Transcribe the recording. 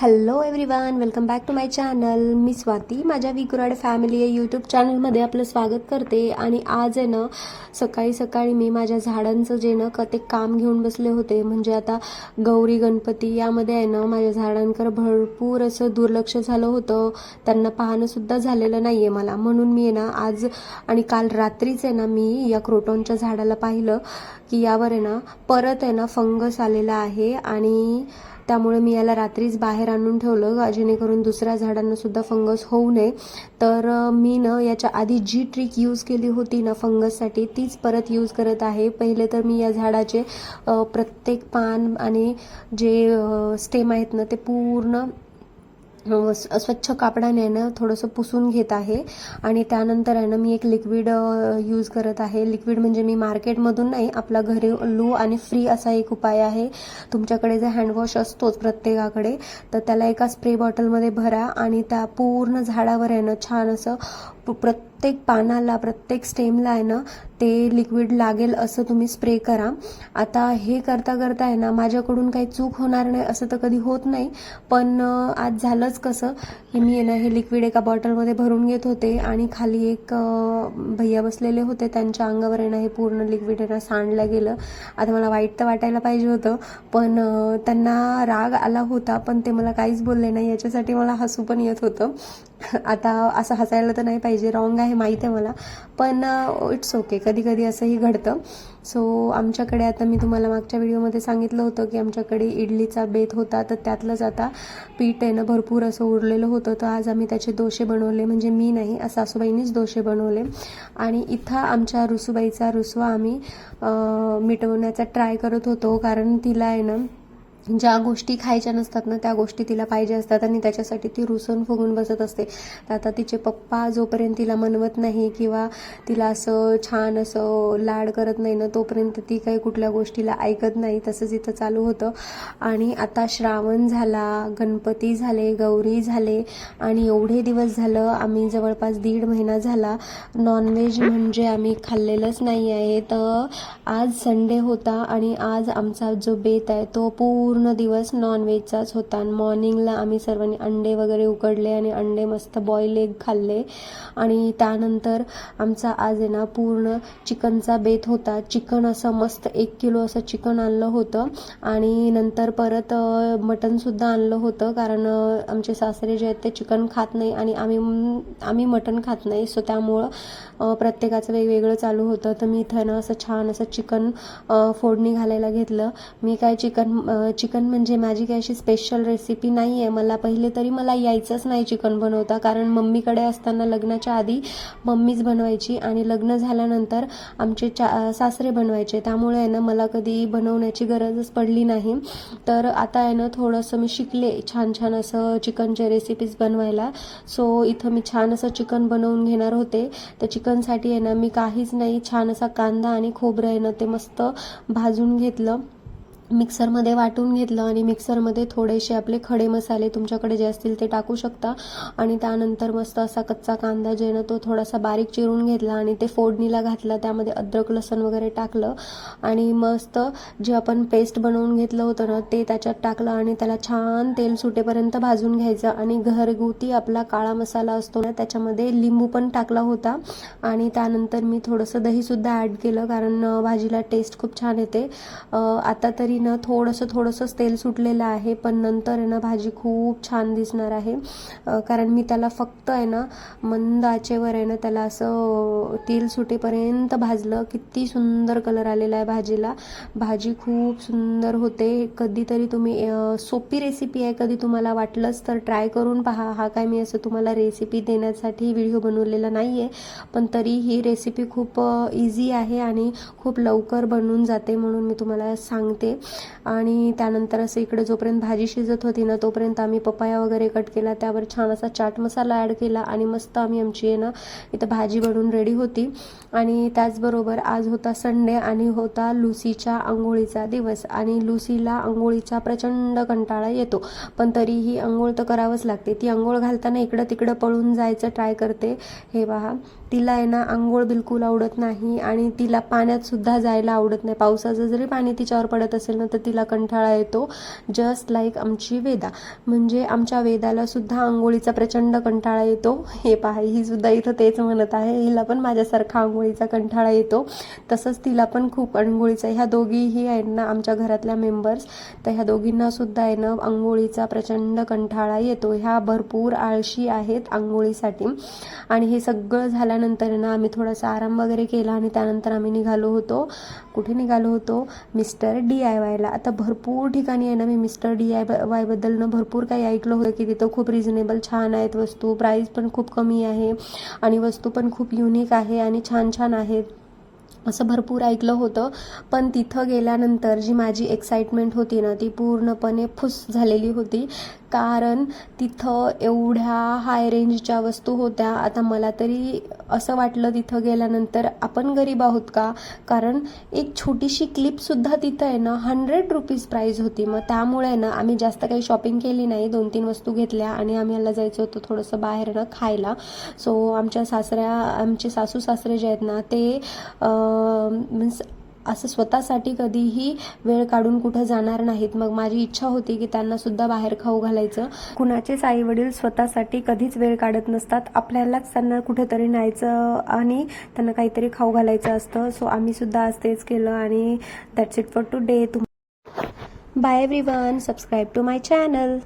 Hello everyone welcome back to my channel मी स्वाती. माझ्या विकुराड family या यूट्यूब चॅनलमध्ये आपलं स्वागत करते. आणि आज आहे ना सकाळी सकाळी मी माझ्या झाडांचं जे ना का ते काम घेऊन बसले होते. म्हणजे आता गौरी गणपती यामध्ये आहे ना माझ्या झाडांकडे भरपूर असं दुर्लक्ष झालं होतं. त्यांना पाहणंसुद्धा झालेलं नाही आहे मला. म्हणून मी आहे ना आज आणि काल रात्रीच आहे ना मी या क्रोटॉनच्या झाडाला पाहिलं की यावर आहे ना परत आहे ना फंगस आलेला आहे. आणि त्यामुळे मी याला रात्रीच बाहेर आणून ठेवलं जेणेकरून दुसऱ्या झाडांना सुद्धा फंगस होऊ नये. तर मी ना याच्या आधी जी ट्रिक यूज केली होती ना फंगससाठी तीच परत यूज करत आहे. पहिले तर मी या झाडाचे प्रत्येक पान आणि जे स्टेम आहेत ना ते पूर्ण स्वच्छ कापडाने आहे ना थोडंसं पुसून घेत आहे. आणि त्यानंतर आहे ना मी एक लिक्विड यूज करत आहे. लिक्विड म्हणजे मी मार्केटमधून नाही आपला घरी लू आणि फ्री असा एक उपाय आहे. तुमच्याकडे जे हँडवॉश असतोच प्रत्येकाकडे तर त्याला एका स्प्रे बॉटलमध्ये भरा आणि त्या पूर्ण झाडावर आहे ना छान असं प- प्रत्येक पानाला प्रत्येक स्टेमला आहे ना ते लिक्विड लागेल असं तुम्ही स्प्रे करा. आता हे करता करता आहे ना माझ्याकडून काही चूक होणार नाही असं तर कधी होत नाही. पण आज झालंच कसं की मी आहे ना हे लिक्विड एका बॉटलमध्ये भरून घेत होते आणि खाली एक भैया बसलेले होते. त्यांच्या अंगावर आहे ना हे पूर्ण लिक्विड आहे ना सांडलं गेलं. आता मला वाईट तर वाटायला पाहिजे होतं पण त्यांना राग आला होता पण ते मला काहीच बोलले नाही. याच्यासाठी मला हसू पण येत होतं. आता असं हसायला तर नाही पाहिजे रॉंग आहे माहीत आहे मला. पण इट्स ओके कधी कधी असंही घडतं. सो आमच्याकडे आता मी तुम्हाला मागच्या व्हिडिओमध्ये सांगितलं होतं की आमच्याकडे इडलीचा बेत होता तर त्यातलंच आता पीठ आहे ना भरपूर असं उरलेलं होतं. तर आज आम्ही त्याचे दोशे बनवले. म्हणजे मी नाही सासूबाईंनीच दोशे बनवले. आणि इथं आमच्या रुसूबाईचा रुसवा आम्ही मिटवण्याचा ट्राय करत होतो. कारण तिला आहे ना ज्या गोष्टी खायच्या नसतात ना त्या गोष्टी तिला पाहिजे असतात आणि त्याच्यासाठी ती रुसून फुगून बसत असते. तर आता तिचे पप्पा जोपर्यंत तिला मनवत नाही किंवा तिला असं छान असं लाड करत नाही ना तोपर्यंत ती काही कुठल्या गोष्टीला ऐकत नाही. तसंच इथं चालू होतं. आणि आता श्रावण झाला गणपती झाले गौरी झाले आणि एवढे दिवस झालं आम्ही जवळपास दीड महिना झाला. नॉनव्हेज म्हणजे आम्ही खाल्लेलंच नाही आहे. तर आज संडे होता आणि आज आमचा जो बेत आहे तो पूर्ण पूर्ण दिवस नॉनव्हेजचाच होता. मॉर्निंगला आम्ही सर्वांनी अंडे वगैरे उकडले आणि अंडे मस्त बॉईल एग खाल्ले. आणि त्यानंतर आमचा आज आहे ना पूर्ण चिकनचा बेत होता. चिकन असं मस्त एक किलो असं चिकन आणलं होतं. आणि नंतर परत मटनसुद्धा आणलं होतं. कारण आमचे सासरे जे आहेत ते चिकन खात नाही आणि आम्ही आम्ही मटन खात नाही. सो त्यामुळं प्रत्येकाचं वेगवेगळं चालू होतं. तर मी इथं ना असं छान असं चिकन फोडणी घालायला घेतलं. मी काय चिकन चिकन चिकन म्हणजे माझी काही अशी स्पेशल रेसिपी नाही आहे मला पहिले तरी मला यायचंच नाही चिकन बनवता. कारण मम्मीकडे असताना लग्नाच्या आधी मम्मीच बनवायची आणि लग्न झाल्यानंतर आमचे चा सासरे बनवायचे. त्यामुळे आहे ना मला कधी बनवण्याची गरजच पडली नाही. तर आता आहे ना थोडंसं मी शिकले छान छान असं चिकनचे रेसिपीज बनवायला. सो इथं मी छान असं चिकन बनवून घेणार होते. तर चिकनसाठी आहे ना मी काहीच नाही छान असा कांदा आणि खोबरं आहे ना ते मस्त भाजून घेतलं. मिक्सरमध्ये वाटून घेतलं आणि मिक्सरमध्ये थोडेसे आपले खडे मसाले तुमच्याकडे जे असतील ते टाकू शकता. आणि त्यानंतर मस्त असा कच्चा कांदा जे ना तो थोडासा बारीक चिरून घेतला आणि ते फोडणीला घातला त्यामध्ये अद्रक लसण वगैरे टाकलं. आणि मस्त जे आपण पेस्ट बनवून घेतलं होतं ना ते त्याच्यात टाकलं आणि त्याला छान तेल सुटेपर्यंत भाजून घ्यायचं. आणि घरगुती आपला काळा मसाला असतो ना त्याच्यामध्ये लिंबू पण टाकला होता. आणि त्यानंतर मी थोडंसं दहीसुद्धा ॲड केलं कारण भाजीला टेस्ट खूप छान येते. आता तरी ना थोडंसं थोडंसंच तेल सुटलेलं आहे पण नंतर आहे ना भाजी खूप छान दिसणार आहे. कारण मी त्याला फक्त आहे ना मंद आचेवर आहे ना त्याला असं तेल सुटेपर्यंत भाजलं. किती सुंदर कलर आलेला आहे भाजीला. भाजी खूप सुंदर होते. कधीतरी तुम्ही सोपी रेसिपी आहे कधी तुम्हाला वाटलंच तर ट्राय करून पहा. हा काय मी असं तुम्हाला रेसिपी देण्यासाठी व्हिडिओ बनवलेला नाही आहे पण तरी ही रेसिपी खूप इझी आहे आणि खूप लवकर बनून जाते म्हणून मी तुम्हाला सांगते. आणि त्यानंतर असं इकडे जोपर्यंत भाजी शिजत होती ना तोपर्यंत आम्ही पपाया वगैरे कट केला. त्यावर छान असा चाट मसाला ॲड केला आणि मस्त आम्ही आमची आहे ना इथं भाजी बनवून रेडी होती. आणि त्याचबरोबर आज होता संडे आणि होता लुसीच्या आंघोळीचा दिवस. आणि लुसीला आंघोळीचा प्रचंड कंटाळा येतो. पण तरीही आंघोळ तर करावंच लागते. ती आंघोळ घालताना इकडं तिकडं पळून जायचं ट्राय करते. हे पहा तिला आहे ना आंघोळ बिलकुल आवडत नाही आणि तिला पाण्यात सुद्धा जायला आवडत नाही. पावसाचं जरी पाणी तिच्यावर पडत असेल ना तर तिला कंटाळा येतो. जस्ट लाईक आमची वेदा. म्हणजे आमच्या वेदाला सुद्धा आंघोळीचा प्रचंड कंटाळा येतो. हे पहा ही सुद्धा इथं तेच म्हणत आहे. हिला पण माझ्यासारखा आंघोळीचा कंटाळा येतो. तसंच तिला पण खूप आंघोळीचा ह्या दोघीही आहेत ना आमच्या घरातल्या मेंबर्स तर ह्या दोघींना सुद्धा आहे ना आंघोळीचा प्रचंड कंटाळा येतो. ह्या भरपूर आळशी आहेत आंघोळीसाठी. आणि हे सगळं त्यानंतर ना आम्ही थोडासा आराम वगैरे केला आणि त्यानंतर आम्ही निघालो होतो. कुठे निघालो होतो? मिस्टर डी आय वायला आता भरपूर ठिकाणी आहे ना मी मिस्टर डी आय वायबद्दल ना भरपूर काही ऐकलं होतं की तिथं खूप रिझनेबल छान आहेत वस्तू. प्राईस पण खूप कमी आहे आणि वस्तू पण खूप युनिक आहे आणि छान छान आहेत. असं भरपूर ऐकलं होतं. पण तिथं गेल्यानंतर जी माझी एक्साइटमेंट होती ना ती पूर्णपणे फुस झालेली होती. कारण तिथं एवढ्या हाय रेंजच्या वस्तू होत्या. आता मला तरी असं वाटलं तिथं गेल्यानंतर आपण गरीब आहोत का? कारण एक छोटीशी क्लिपसुद्धा तिथं आहे ना हंड्रेड रुपीज प्राईज होती. मग त्यामुळे ना आम्ही जास्त काही शॉपिंग केली नाही. दोन तीन वस्तू घेतल्या आणि आम्हाला जायचं होतं थोडंसं बाहेर ना खायला. सो आमच्या सासऱ्या आमचे सासू सासरे जे आहेत ना ते मीन्स असं स्वतःसाठी कधीही वेळ काढून कुठं जाणार नाहीत. मग माझी इच्छा होती की त्यांना सुद्धा बाहेर खाऊ घालायचं. कुणाचेच आई वडील स्वतःसाठी कधीच वेळ काढत नसतात. आपल्यालाच त्यांना कुठेतरी न्यायचं आणि त्यांना काहीतरी खाऊ घालायचं असतं. सो आम्ही सुद्धा आज तेच केलं आणि that's it for today तुम bye everyone subscribe to my channel